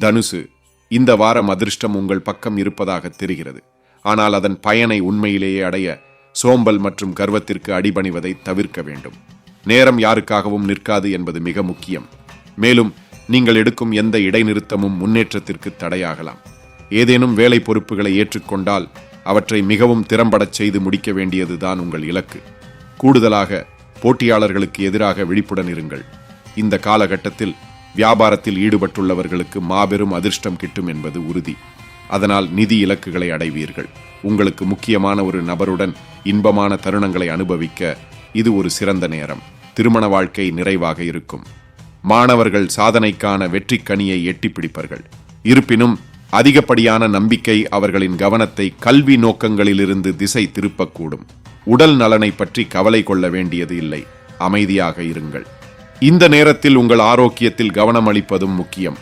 தனுசு இந்த வாரம் அதிர்ஷ்டம் உங்கள் பக்கம் இருப்பதாக தெரிகிறது. ஆனால் அதன் பயனை உண்மையிலேயே அடைய சோம்பல் மற்றும் கர்வத்திற்கு அடிபணிவதை தவிர்க்க வேண்டும். நேரம் யாருக்காகவும் நிற்காது என்பது மிக முக்கியம். மேலும் நீங்கள் எடுக்கும் எந்த இடைநிறுத்தமும் முன்னேற்றத்திற்கு தடையாகலாம். ஏதேனும் வேலை பொறுப்புகளை ஏற்றுக்கொண்டால் அவற்றை மிகவும் திறம்படச் செய்து முடிக்க வேண்டியதுதான் உங்கள் இலக்கு. கூடுதலாக போட்டியாளர்களுக்கு எதிராக விழிப்புடன் இருங்கள். இந்த காலகட்டத்தில் வியாபாரத்தில் ஈடுபட்டுள்ளவர்களுக்கு மாபெரும் அதிர்ஷ்டம் கிட்டும் என்பது உறுதி. அதனால் நிதி இலக்குகளை அடைவீர்கள். உங்களுக்கு முக்கியமான ஒரு நபருடன் இன்பமான தருணங்களை அனுபவிக்க இது ஒரு சிறந்த நேரம். திருமண வாழ்க்கை நிறைவாக இருக்கும். மாணவர்கள் சாதனைக்கான வெற்றி கனியை எட்டி பிடிப்பார்கள். இருப்பினும் அதிகப்படியான நம்பிக்கை அவர்களின் கவனத்தை கல்வி நோக்கங்களிலிருந்து திசை திருப்பக்கூடும். உடல் நலனை பற்றி கவலை கொள்ள வேண்டியது இல்லை. அமைதியாக இருங்கள். இந்த நேரத்தில் உங்கள் ஆரோக்கியத்தில் கவனம் அளிப்பதும் முக்கியம்.